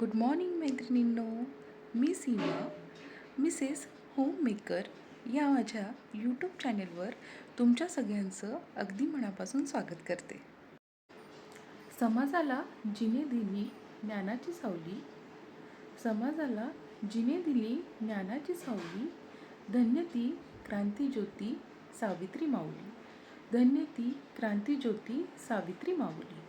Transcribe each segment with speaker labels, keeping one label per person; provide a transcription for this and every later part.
Speaker 1: Good morning मैत्रिणींनो. मी सीमा Mrs homemaker या माझ्या यूट्यूब चॅनेलवर तुमच्या सगळ्यांचं अगदी मनापासून स्वागत करते. समाजाला जिने दिली ज्ञानाची सावली. समाजाला जिने दिली ज्ञानाची सावली. धन्य ती क्रांतीज्योती सावित्री माऊली. धन्य ती क्रांतीज्योती सावित्री माऊली.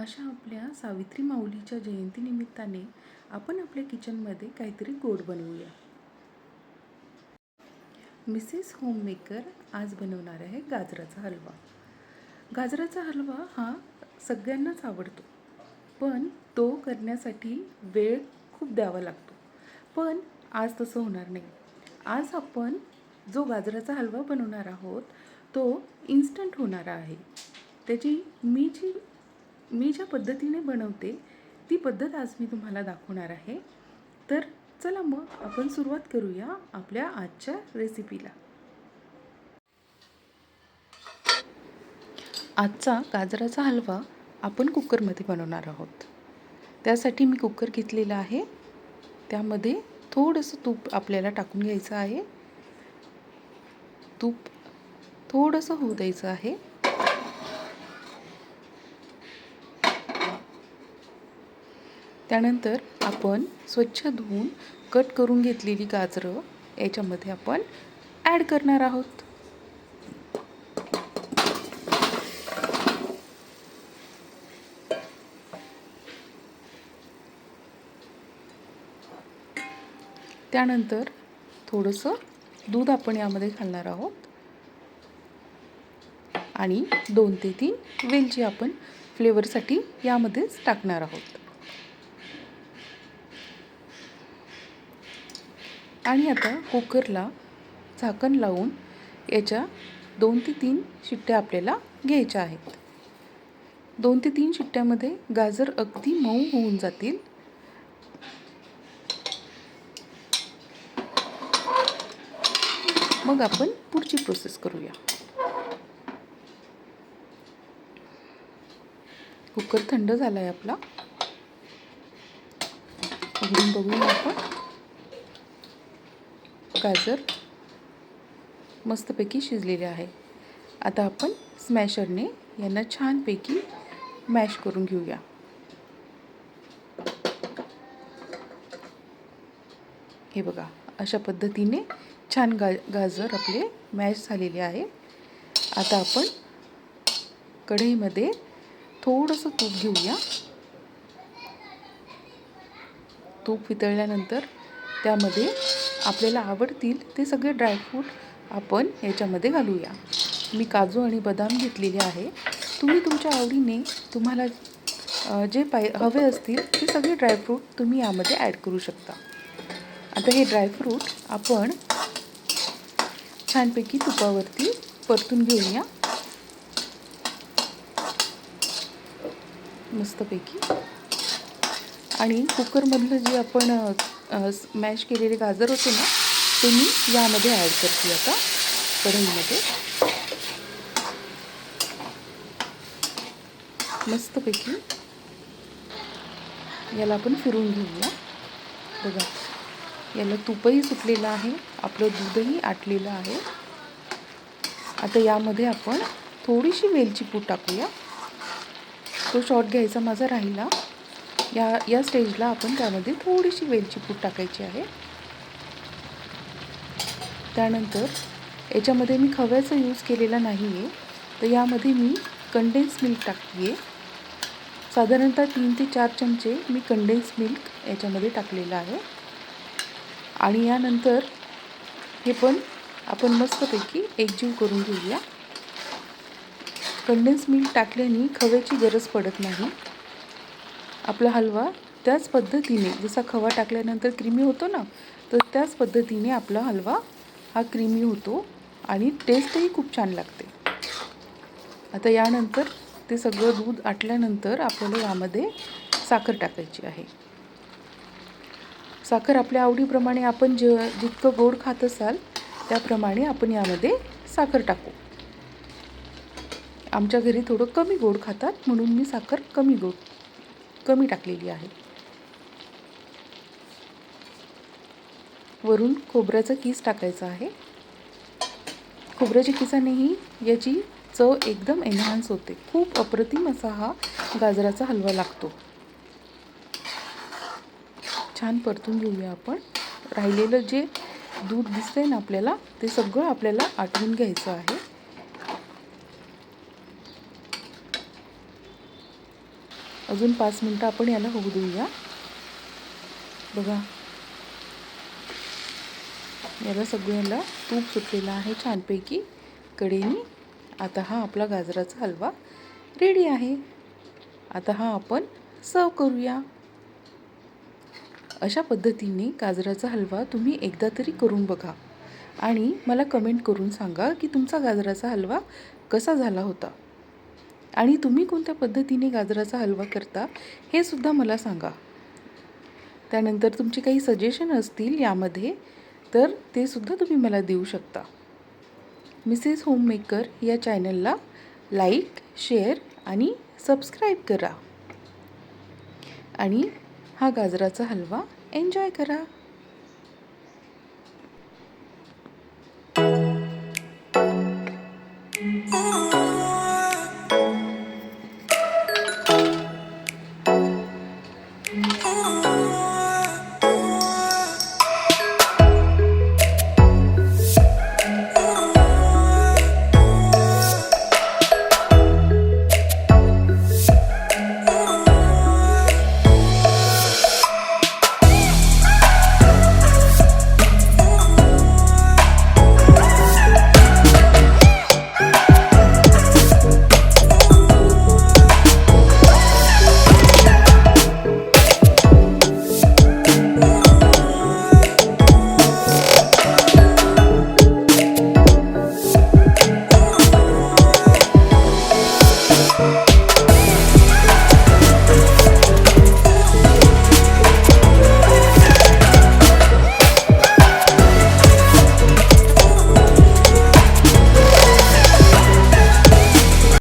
Speaker 1: अशा आपल्या सावित्री माऊलीच्या जयंतीनिमित्ताने आपण आपल्या किचनमध्ये काहीतरी गोड बनवूया. मिसेस होममेकर आज बनवणार आहे गाजराचा हलवा. गाजराचा हलवा हा सगळ्यांनाच आवडतो पण तो करण्यासाठी वेळ खूप द्यावा लागतो. पण आज तसं होणार नाही. आज आपण जो गाजराचा हलवा बनवणार आहोत तो इन्स्टंट होणारा आहे. त्याची मी जी मी ज्या पद्धतीने बनवते ती पद्धत आज मी तुम्हाला दाखवणार आहे. तर चला मग आपण सुरुवात करूया आपल्या आजच्या रेसिपीला आजचा गाजराचा हलवा आपण कुकरमध्ये बनवणार आहोत. त्यासाठी मी कुकर घेतलेला आहे. त्यामध्ये थोडंसं तूप आपल्याला टाकून घ्यायचं आहे. तूप थोडंसं होऊ द्यायचं आहे. त्यानंतर आपण स्वच्छ धुवून कट करून घेतलेली गाजरं याच्यामध्ये आपण ॲड करणार आहोत. त्यानंतर थोडंसं दूध आपण यामध्ये घालणार आहोत. आणि दोन ते तीन वेलची आपण फ्लेवरसाठी यामध्येच टाकणार आहोत. आणि आता कुकरला झाकण लावून याच्या दोन ते तीन शिट्ट्या आपल्याला घ्यायच्या आहेत. दोन ते तीन शिट्ट्यामध्ये गाजर अगदी मऊ होऊन जातील. मग आपण पुढची प्रोसेस करूया. कुकर थंड झाला आहे आपला. उघडून बघूया आपण. गाजर मस्तपैकी शिजलेले आहे. आता आपण स्मॅशरने यांना छानपैकी मॅश करून घेऊया. हे बघा अशा पद्धतीने छान गा गाजर आपले मॅश झालेले आहे. आता आपण कढईमध्ये थोडंसं तूप घेऊया. तूप वितळल्यानंतर त्यामध्ये आपल्याला आवडतील ते सगळे ड्रायफ्रूट आपण याच्यामध्ये घालूया. मी काजू आणि बदाम घेतलेले आहे. तुम्ही तुमच्या आवडीने तुम्हाला जे पाय हवे असतील ते सगळे ड्रायफ्रूट तुम्ही यामध्ये ॲड करू शकता. आता हे ड्रायफ्रूट आपण छानपैकी तुपावरती परतून घेऊया. मस्तपैकी. आणि कुकरमधलं जे आपण मॅश केलेले गाजर होते ना ते मी यामध्ये ॲड करते आता कढईमध्ये. मस्तपैकी याला आपण फिरून घेऊया. बघा याला तुपही सुटलेलं आहे आपलं दूधही आटलेलं आहे. आता यामध्ये आपण थोडीशी वेलची पूड टाकूया. तो शॉट घ्यायचा माझा राहिला. या या स्टेजला आपण त्यामध्ये थोडीशी वेलची पूड टाकायची आहे. त्यानंतर याच्यामध्ये मी खव्याचा यूज केलेला नाही आहे तर यामध्ये मी कंडेन्स मिल्क टाकते आहे साधारणतः तीन ते चार चमचे मी कंडेन्स मिल्क याच्यामध्ये टाकलेलं आहे. आणि यानंतर हे पण आपण मस्तपैकी एकजीव करून घेऊया. कंडेन्स मिल्क टाकल्याने खव्याची गरज पडत नाही. आपला हलवा त्याच पद्धतीने जसा खवा टाकल्यानंतर क्रीमी होतो ना तर त्याच पद्धतीने आपला हलवा हा क्रीमी होतो आणि टेस्टही खूप छान लागते. आता यानंतर ते सगळं दूध आटल्यानंतर आपल्याला यामध्ये साखर टाकायची आहे. साखर आपल्या आवडीप्रमाणे आपण ज जितकं गोड खात असाल त्याप्रमाणे आपण यामध्ये साखर टाकू. आमच्या घरी थोडं कमी गोड खातात म्हणून मी साखर कमी गोड कमी टाकलेली आहे. वरून खोबऱ्याचं कीस टाकायचं आहे. खोबऱ्याच्या किसानेही याची चव एकदम एन्हान्स होते. खूप अप्रतिम असा हा गाजराचा हलवा लागतो. छान परतून घेऊया आपण. राहिलेलं जे दूध दिसतंय ना आपल्याला ते सगळं आपल्याला आटवून घ्यायचं आहे. अजून पाच मिनटं आपण याला होऊ देऊया. बघा. याला सगळ्याला तूप सुटलेलं आहे छानपैकी. कडेनी आता हा आपला गाजराचा हलवा रेडी आहे. आता हा आपण सर्व करूया. अशा पद्धतीने गाजराचा हलवा तुम्ही एकदा तरी करून बघा. आणि मला कमेंट करून सांगा की तुमचा गाजराचा हलवा कसा झाला होता. आणि तुम्ही कोणत्या पद्धतीने गाजराचा हलवा करता हे सुद्धा मला सांगा. त्यानंतर तुमचे काही सजेशन असतील यामध्ये तर ते सुद्धा तुम्ही मला देऊ शकता. मिसेस होममेकर या चॅनलला लाईक शेअर आणि सबस्क्राईब करा. आणि हा गाजराचा हलवा एन्जॉय करा.